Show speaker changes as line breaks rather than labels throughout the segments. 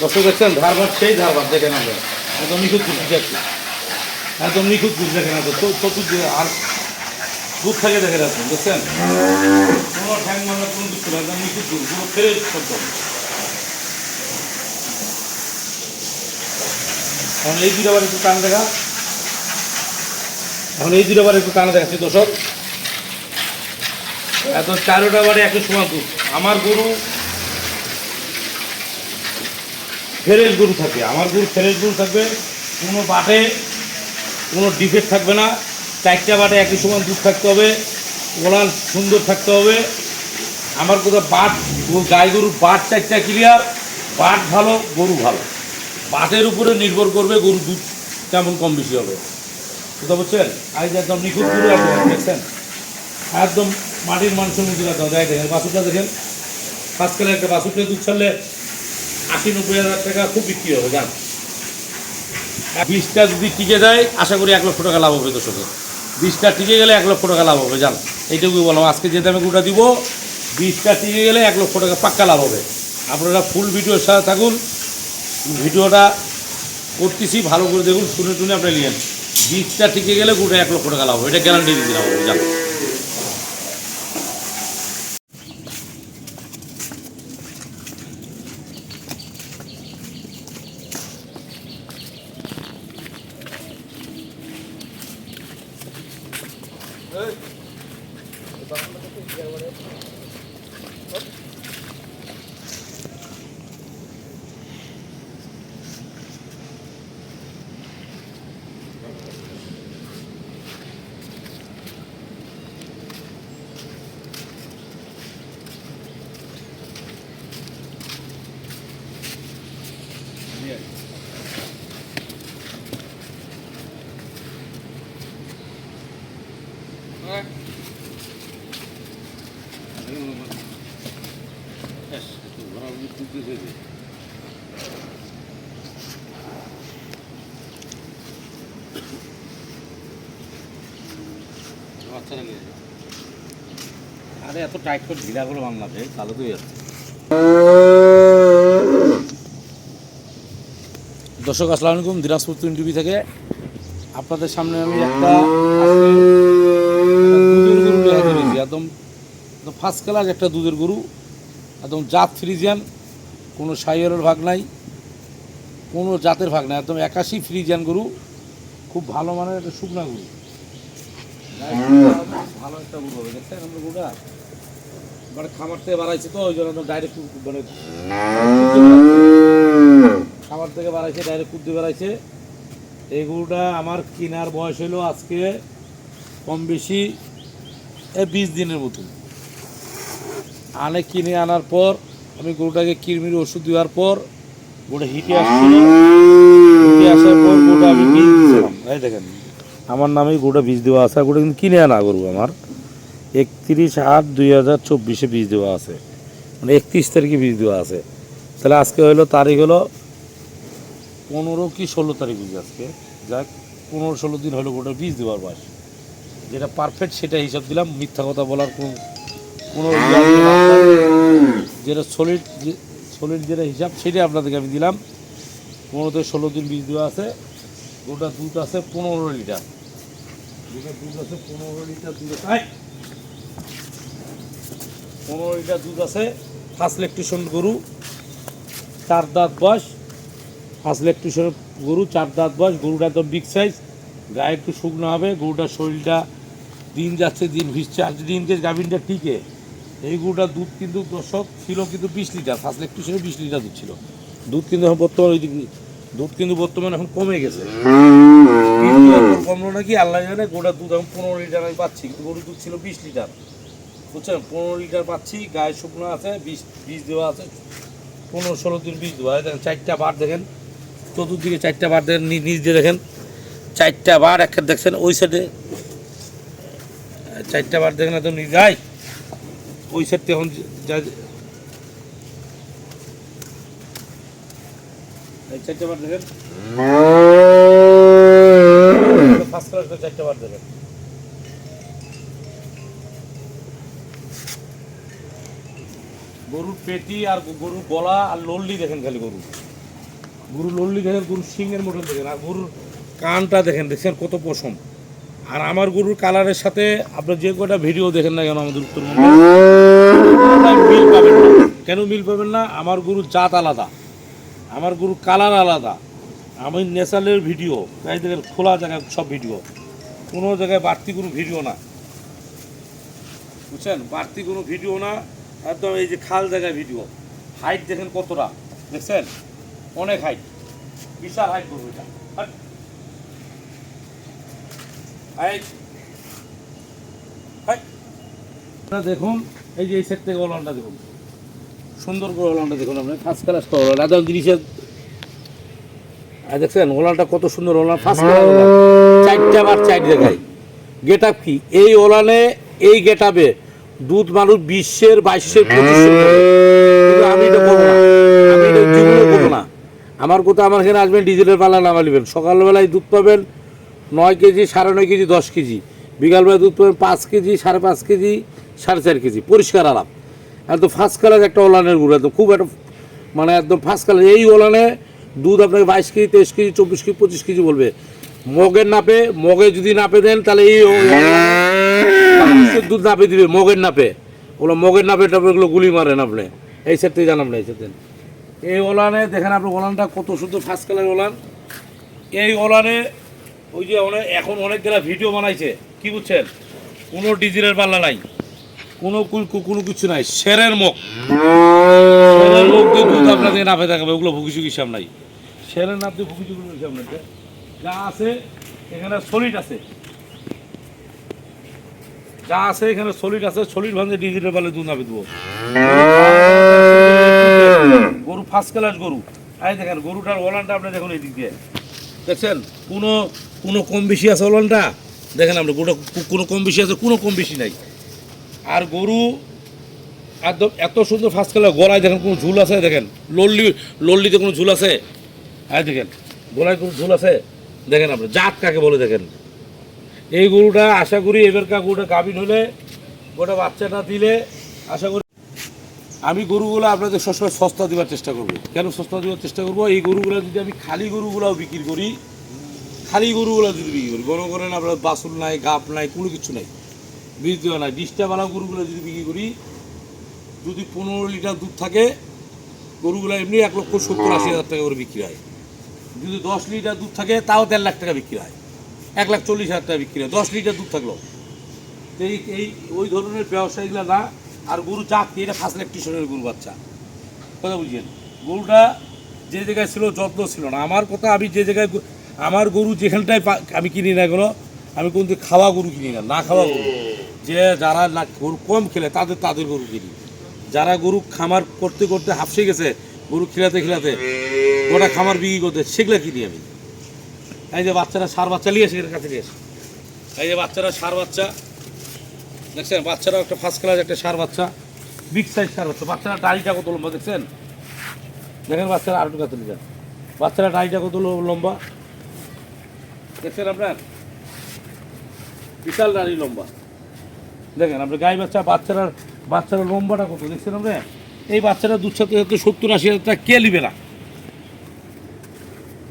দর্শক দেখছেন, ধারবার, সেই ধারবার দেখেন আমরা। একদম নিখুঁত বুঝি যাচ্ছে একদম নিখুঁত বুঝি দেখেন একদম চতুর্দিকে আর দুধ থেকে দেখে যাচ্ছেন দেখছেন কোনো ঠ্যাং মামলা কোনো দুধ ছিল একদম দুধ পুরো ফ্রেশ একদম এখন এই দুটো বার একটু টান দেখা। এখন এই দুটো বার একটু টান দেখাচ্ছি, দর্শক। একদম চারোটা বারে একই সমান দুধ। আমার গরু ফ্রেশ গরু থাকে, আমার গরু ফ্রেশ গরু থাকবে, কোনো বাটে, কোনো ডিফেক্ট থাকবে না। চারটা বাটে একই সমান দুধ থাকতে হবে ওলান সুন্দর থাকতে হবে। আমার কোথাও বাট গাই গরুর বাট চারটা ক্লিয়ার বাট ভালো, গরু ভালো। বাটের উপরে নির্ভর করবে গরু দুধ কেমন কম বেশি হবে। বুঝতে পারছেন? আজ একদম নিখুঁত গরু একদম দেখছেন? একদম মাটির মানুষের মধ্যে একদম দেখ, দেখেন, বাছুরটা দেখেন। আজকাল একটা বাছুরটা দুধ ছাড়লে আশি নব্বই হাজার টাকা খুব বিক্রি হবে, জান। বীজটা যদি টিকে যায়, আশা করি এক লক্ষ টাকা লাভ হবে দর্শকের। বীজটা টিকে গেলে এক লক্ষ টাকা লাভ হবে, জান। এইটুকুই বললাম। আজকে যে দামে গুটা দিব বীজটা টিকে গেলে এক লক্ষ টাকা পাক্কা লাভ হবে। আপনারা ফুল ভিডিওর সাথে থাকুন। ভিডিওটা করতেছি, ভালো করে দেখুন, শুনে শুনে আপনি নিয়েন। বীজটা টিকে গেলে গোটা এক লক্ষ টাকা লাভ হবে। এটা গ্যারান্টি দিতে দিলাম হবে জান। আরে এত টাইট করে ঢিলা করে বাংলাতে তাহলে তো যাচ্ছে। দর্শক আসসালামু আলাইকুম দিনাজপুর তিন টিভি থেকে। আপনাদের সামনে আমি একটা দুধের গরু নিয়ে হাজির একদম একদম ফার্স্ট ক্লাস একটা দুধের গরু একদম জাত ফ্রিজিয়ান কোনো সাইয়ারের ভাগ নাই কোনো জাতের ভাগ নাই একদম একাশি ফ্রিজিয়ান গরু খুব ভালো মানের একটা শুকনা গরু। ভালো একটা গরু হবে দেখছেন আমরা গরুটা? মানে খামার থেকে বাড়াইছে তো ওই জন্য ডাইরেক্ট মানে খামার থেকে বাড়াইছে ডাইরেক্ট কুদ্দে বাড়াইছে। এই গরুটা আমার কেনার বয়স হলো আজকে বেশি এই বিশ দিনের মতন আনে কিনে আনার পর আমি গরুটাকে কিরমির ওষুধ দেওয়ার পর গরুটা হিটে আসছিল হিটে আসার পর গরুটা আমি বীজ দিয়েছিলাম। দেখেন, আমার নামে গরুটা বীজ দেওয়া আছে। গরুটা কিন্তু কিনে আনা গরু আমার। একত্রিশ আট দুই হাজার চব্বিশে বীজ দেওয়া আছে। মানে একত্রিশ তারিখে বীজ দেওয়া আছে। তাহলে আজকে হলো, তারিখ হলো পনেরো কি ষোলো তারিখ বুঝি আজকে। যাক, পনেরো ষোলো দিন হলো গোটা বীজ দেওয়ার বয়স যেটা পারফেক্ট সেটা হিসাব দিলাম। মিথ্যা কথা বলার কোনো কোনো যেটা সলিড সলিড যেটা হিসাব সেটাই আপনাদেরকে আমি দিলাম। পনেরো থেকে ষোলো দিন বীজ দেওয়া আছে। গোটা দুধ আছে পনেরো লিটার। গোটা দুধ আছে পনেরো লিটার দুধ আছে। পনেরো লিটার দুধ আছে। ফার্স্ট ইলেকট্রিশন গরু। চার দাঁত বয়স। ফার্স্ট ইলেকট্রিশন গরু চার দাঁত বয়স। গরুটা একদম বিগ সাইজ গায়ে একটু শুকনো হবে, গরুটার শরীরটা দিন যাচ্ছে, দিন ভিজছে। আর দিন যে গাভিনটা টিকে, এই গরুটার দুধ কিন্তু দর্শক ছিল কিন্তু বিশ লিটার, ফার্স্ট ইলেকট্রিশনে বিশ লিটার দুধ ছিল। দুধ কিন্তু এখন বর্তমানে দুধ কিন্তু বর্তমানে এখন কমে গেছে। কমলো নাকি আল্লাহ জানে, গরুটার দুধ এখন পনেরো লিটার আমি পাচ্ছি, কিন্তু গরুর দুধ ছিল বিশ লিটার। বুঝছেন? পনেরো লিটার পাচ্ছি, গায়ে শুকনো আছে বিষ বিষ দেওয়া আছে। পনেরো, ষোলো দিন বীজ দেওয়া দেখেন, চারটা বার দেখেন, চতুর্দিকে চারটা বার দেখেন নিজ দিয়ে দেখেন। চারটা বার একটা দেখছেন ওই সাইডে চারটা বার দেখেন নিজ গাই। ওই সাইডটা এখন চারটে বার দেখেন। ফার্স্ট ক্লাস চারটে বার দেখেন। গরুর পেটি আর গরুর গলা আর লল্লি দেখেন খালি গরু। গরু লল্লি দেখেন গরুর সিংয়ের মতন দেখেন। আর গরুর কানটা দেখেন দেখছেন কত পশম। আর আমার গরুর কালারের সাথে আপনার যে কটা ভিডিও দেখেন না কেন আমাদের উত্তরবঙ্গে মিল পাবেন না? কেন মিল পাবেন না? আমার গরুর জাত আলাদা। আমার গরুর কালার আলাদা। আমি নেচারের ভিডিও তাই দেখেন খোলা জায়গায় সব ভিডিও। কোনো জায়গায় বাড়তি কোনো ভিডিও না। বুঝছেন? বাড়তি কোনো ভিডিও না। একদম এই যে খাল জায়গায় ভিডিও। হাইট দেখেন কতটা। দেখছেন? অনেক হাইট বিশাল হাইট করব এটা। দেখুন, এই যে এই সেট থেকে দেখুন। সুন্দর করে ওলানটা দেখুন ফার্স্ট ক্লাস জিনিসের দেখছেন ওলানটা কত সুন্দর ওলান ফার্স্ট চারটা বার চার জায়গায় গেট আপ কি? এই ওলানে এই গেট আপে দুধ মানুষ বিশ্বের বাইশের আমি এটা করব না। আমার কথা আমার এখানে আসবেন, ডিজেলের নামা নেবেন সকালবেলায় দুধ পাবেন নয় কেজি, সাড়ে নয় কেজি, দশ কেজি। বিকালবেলা দুধ পাবেন পাঁচ কেজি, সাড়ে পাঁচ কেজি, সাড়ে চার কেজি। পরিষ্কার আলাপ একদম ফার্স্ট কালার একটা ওলানের গুঁড়ো, একদম খুব একটা মানে একদম ফার্স্ট কালার এই ওলানে দুধ আপনাকে বাইশ কেজি, তেইশ কেজি, চব্বিশ কেজি, পঁচিশ কেজি বলবে। মগের নাপে, মগে যদি নাপে দেন, তাহলে এই দুধ নাপে দিবে, মগের নাপে। ওগুলো মগের নাপে টাপে ওগুলো গুলি মারেন আপনি। এই সেট থেকে জানাম না, এই সেট এই ওলানে, দেখেন আপনি ওলানটা কত সুন্দর ফার্স্ট কালার ওলান। এই ওলানে ওই যে অনেক এখন অনেক গেলা ভিডিও বানাইছে। কি বুঝছেন? কোনো ডিজেলের পাল্লা নাই। কোনো কোনো কিছু নাই। শেরের মুখ। শেরের মুখ দিয়ে দুধ আপনাদের নাপে দেখাবে ওগুলো ভুকি চুকি হিসাব নাই। শেরের নাপ দিয়ে ভুকি চুকি হিসাব নাই যা আছে, এখানে সলিড আছে। যা আছে, এখানে সলিড আছে। সলিড ভাঙে ডিজিটাল পালে দুধ নাপে দেবো। গরু ফার্স্ট ক্লাস গরু। এই দেখেন, গরুটার ওলানটা আপনি দেখুন এই দিক দিয়ে। দেখছেন? কোনো কোনো কম বেশি আছে ওলানটা? দেখেন আপনি গোটা কোনো কম বেশি আছে, কোনো কম বেশি নাই। আর গরু একদম এত সুন্দর ফার্স্ট কালার গলায় দেখেন কোনো ঝুল আছে, দেখেন? লল্লি, লল্লিতে কোনো ঝুল আছে? আর দেখেন, গলায় কোনো ঝুল আছে? দেখেন আপনি জাত কাকে বলে দেখেন? এই গরুটা আশা করি এবার গরুটা গাভিন হলে, গোটা বাচ্চাটা দিলে, আশা করি আমি গরুগুলো আপনাদের সবসময় সস্তা দেওয়ার চেষ্টা করব। কেন সস্তা দেওয়ার চেষ্টা করব? এই গরুগুলো যদি আমি খালি গরুগুলাও বিক্রি করি, খালি গরুগুলো যদি বিক্রি করি গরু করেন আপনার বাসুর নাই, গাপ নাই, কোনো কিছু নাই বীজ দেওয়া নাই ডিস্টাবালা গরুগুলো যদি বিক্রি করি, যদি পনেরো লিটার দুধ থাকে, গরুগুলো এমনি এক লক্ষ সত্তর আশি হাজার টাকা করে বিক্রি হয়। যদি দশ লিটার দুধ থাকে, তাও দেড় লাখ টাকা বিক্রি হয়। এক লাখ চল্লিশ হাজার টাকা বিক্রি হয়। দশ লিটার দুধ থাকল। এই এই ওই ধরনের ব্যবসায়ীগুলো না আর গরু চাক এটা ফার্স্ট ইলেকট্রিশনের গরু বাচ্চা। কথা বুঝছেন গরুটা যে জায়গায় ছিল, যত্ন ছিল না। আমার কথা আমি যে জায়গায় আমার গরু যেখানটায় আমি কিনি না কোনো, আমি কিন্তু খাওয়া গরু কিনি না না খাওয়া গরু। যে যারা না গরু কম খেলে, তাদের তাদের গরু কিনি। যারা গরু খামার করতে করতে হাফসে গেছে, গরু খিলাতে খিলাতে গোটা খামার বিক্রি করতে, সেগুলো কিনি আমি। এই যে বাচ্চারা সার বাচ্চা নিয়ে এসে কাছে নিয়ে এসে এই যে বাচ্চারা সার বাচ্চা দেখছেন বাচ্চারা একটা ফার্স্ট ক্লাস একটা সার বাচ্চা বিগ সাইজ সার বাচ্চা। বাচ্চারা ডাড়িটা কত লম্বা, দেখছেন? দেখেন বাচ্চারা আরেকটু কাছে যান বাচ্চারা ডাড়িটা কত লম্বা। দেখছেন আপনার? বিশাল দাড়ি লম্বা। দেখেন আপনার গাই বাচ্চা বাচ্চারা বাচ্চারা লম্বাটা কত? দেখছেন আপনি এই বাচ্চারা দুধ সাথে সত্তর আশি হাজার টাকা কে নিবে না?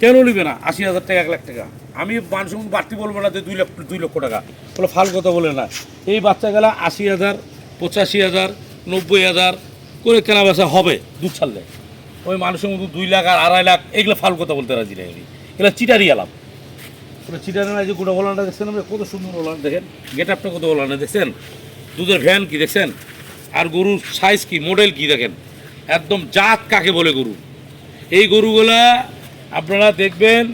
কেন নিবে না? আশি হাজার টাকা, এক লাখ টাকা। আমি মানুষ বাড়তি বলব না যে দুই লাখ, দুই লক্ষ টাকা। বলে ফাল কথা বলে না। এই বাচ্চাগুলা আশি হাজার, পঁচাশি হাজার, নব্বই হাজার করে কেনা বেচা হবে, দুধ ছাড়লে। ওই মানুষের মতো দুই লাখ আর আড়াই লাখ, এগুলো ফাল কথা বলতে রাজি নাই আমি। এগুলো চিটারি আলাপ। ওটা চিটারি না যে গোটা ওলানটা দেখছেন কত সুন্দর ওলান, দেখেন। গেট আপটা কত ওলান, দেখছেন? দুধের ভ্যান কি, দেখছেন? আর গরুর সাইজ কি মডেল কি, দেখেন? একদম জাত কাকে বলে গরু? এই গরুগুলা আপনারা দেখবেন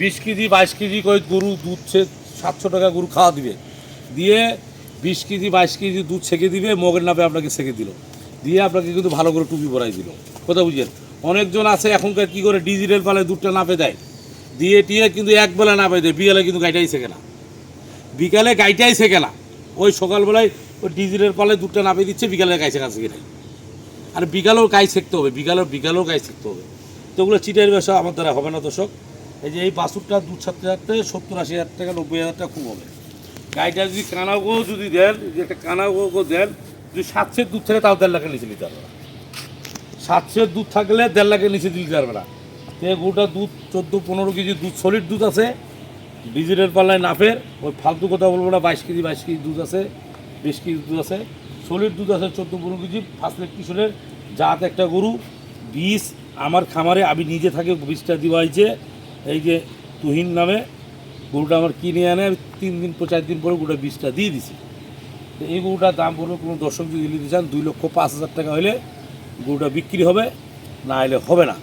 বিশ কেজি, বাইশ কেজি করে গরু দুধ সে সাতশো টাকা গরু খাওয়া দিবে। দিয়ে বিশ কেজি, বাইশ কেজি দুধ ছেঁকে দিবে, মগের নামে আপনাকে ছেঁকে দিল। দিয়ে আপনাকে কিন্তু ভালো করে টুপি পরাই দিল। কথা বুঝলেন অনেকজন আছে, এখনকার কি করে ডিজিটাল পালে দুধটা নাপে দেয়। দিয়ে টিয়ে কিন্তু একবেলা নাপে দেয়, বিকালে কিন্তু গাইটাই শেখে না। বিকালে গাইটাই শেখে না। ওই সকালবেলায় ওই ডিজিটাল পালে দুধটা নামিয়ে দিচ্ছে বিকালের গাইছে কাছে কিনে। আর বিকালেও গাই শিখতে হবে বিকালেও বিকালেও গাই শিখতে হবে। তো ওগুলো চিটের ব্যবসা আমার দ্বারা হবে না, দর্শক। এই যে এই বাছুরটা দুধ ছাড়তে ছাড়তে সত্তর আশি হাজার টাকা, নব্বই হাজার টাকা খুব হবে। গাইটা যদি কানা গো যদি দেন, যদি একটা কানা গো দেন, যদি সাতশের দুধ থাকে তাও দেড় লাখের নিচে নিতে পারবে না। সাতশের দুধ থাকলে দেড় লাখের নিচে দিতে পারবে না। তো গরুটা দুধ, চোদ্দ, পনেরো কেজি দুধ সলিড দুধ আছে। ডিজিটাল পাল্লায় নাফের ওই ফালতু কথা বলব না, বাইশ কেজি বাইশ কেজি দুধ আছে, বিশ কেজি দুধ আছে। সলিড দুধ আছে চোদ্দ, পনেরো কেজি ফার্স্ট লেগ কিশোরের জাত একটা গরু বীজ আমার খামারে আমি নিজে থাকি বীজটা দেওয়া হয়েছে এই যে তুহিন নামে, গরুটা আমার কিনে আনে, আমি তিন দিন চার দিন পরে গরুটা বীজটা দিয়ে দিছি। তো এই গরুটার দাম পড়বে কোনো দর্শক যদি নিতে চান, দুই লক্ষ পাঁচ হাজার টাকা হলে গরুটা বিক্রি হবে, না হলে হবে না।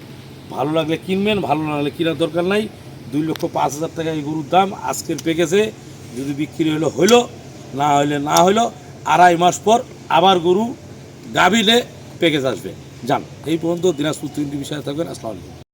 ভালো লাগলে কিনবেন, ভালো না লাগলে কেনার দরকার নাই। দুই লক্ষ পাঁচ হাজার টাকা এই গরুর দাম আজকের প্যাকেজে, যদি বিক্রি হলো হইল, না হইলে না হইল, আড়াই মাস পর আবার গরু গাভিলে প্যাকেজ আসবে। যান। এই পর্যন্ত দিনাজপুর তিনটি বিষয়ে থাকবেন। আসসালামু আলাইকুম।